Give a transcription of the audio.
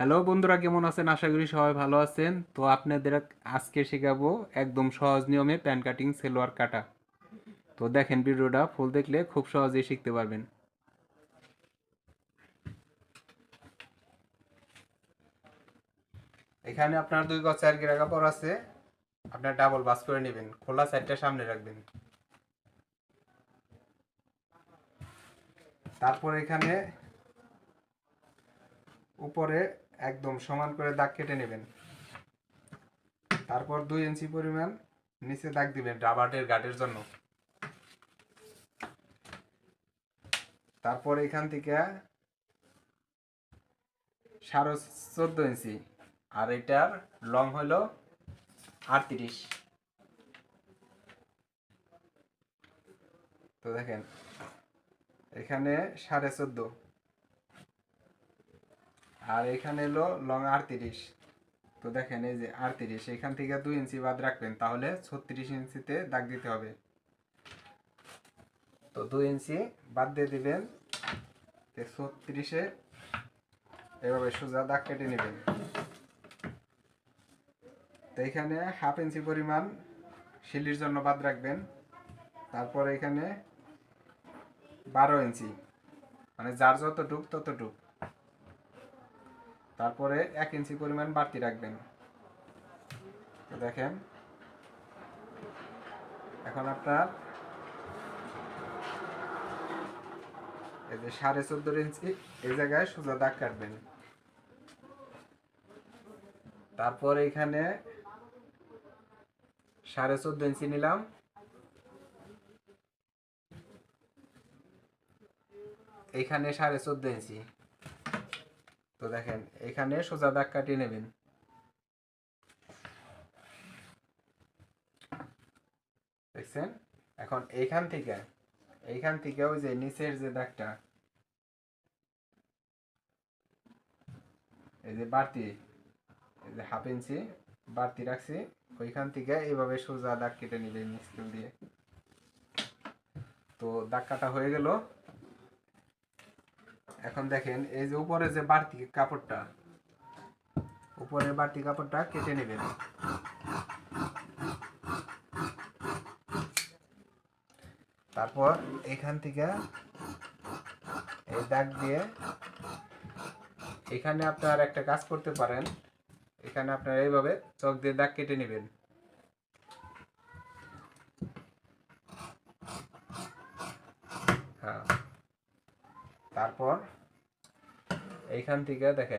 Hello বন্ধুরা, কেমন আছেন? আশা করি সবাই ভালো আছেন। তো আপনাদের আজকে শেখাবো একদম সহজ নিয়মে প্যান কাটিং সেলোয়ার কাটা। তো দেখেন ভিডিওটা, ফুল দেখলে খুব সহজেই শিখতে পারবেন। এখানে আপনার দুই গজ চার গিরা কাপড় আছে। আপনার ডাবল বাস করে নেবেন। খোলা সাইডটা সামনে রাখবেন। তারপর এখানে উপরে একদম সমান করে দাগ কেটে নেবেন। তারপর দুই ইঞ্চি পরিমাণ নিচে দাগ দিবেন রাবারের গাটের জন্য। তারপর এখান থেকে সাড়ে চোদ্দ ইঞ্চি, আর এটার লং হলো আটত্রিশ। তো দেখেন, এখানে সাড়ে চোদ্দ। আর এখানে এলো লং আটত্রিশ। তো দেখেন এই যে আটত্রিশ, এখান থেকে দুই ইঞ্চি বাদ রাখবেন, তাহলে ছত্রিশ ইঞ্চিতে দাগ দিতে হবে। তো দুই ইঞ্চি বাদ দিয়ে দিবেন ছত্রিশে এভাবে সোজা দাগ কেটে নেবেন। তো এখানে হাফ ইঞ্চি পরিমাণ শিলির জন্য বাদ রাখবেন, তারপর এখানে বারো ইঞ্চি মানে যার যতটুক ততটুক। তারপরে এক ইঞ্চি পরিমাণ বাড়তি রাখবেন। দেখেন, এখন আপনার এই যে সাড়ে চোদ্দ ইঞ্চি এই জায়গায় সোজা দাগ কাটবেন। তারপর এখানে সাড়ে চোদ্দ ইঞ্চি নিলাম। এখানে সাড়ে চোদ্দ ইঞ্চি। তো দেখেন, এখানে সোজা দাগ কাটিয়ে নেবেন। দেখছেন? এখন এইখান থেকে এইখান থেকে ওই যে নিচের যে দাগটা, এই যে বাড়তি, এই যে হাফ ইঞ্চি বাড়তি রাখছি, ওইখান থেকে এইভাবে সোজা দাগ কেটে নেবেন স্কেল দিয়ে। তো দাগ কাটা হয়ে গেল। এখন দেখেন, এই যে উপরে যে বাড়তি কাপড়টা উপরে বাড়তি কাপড়টা কেটে নেবেন। তারপর এখান থেকে এই দাগ দিয়ে এখানে আপনার একটা কাজ করতে পারেন। এখানে আপনার এইভাবে চক দিয়ে দাগ কেটে নেবেন। হ্যাঁ। তারপর এইখান থেকে দেখেন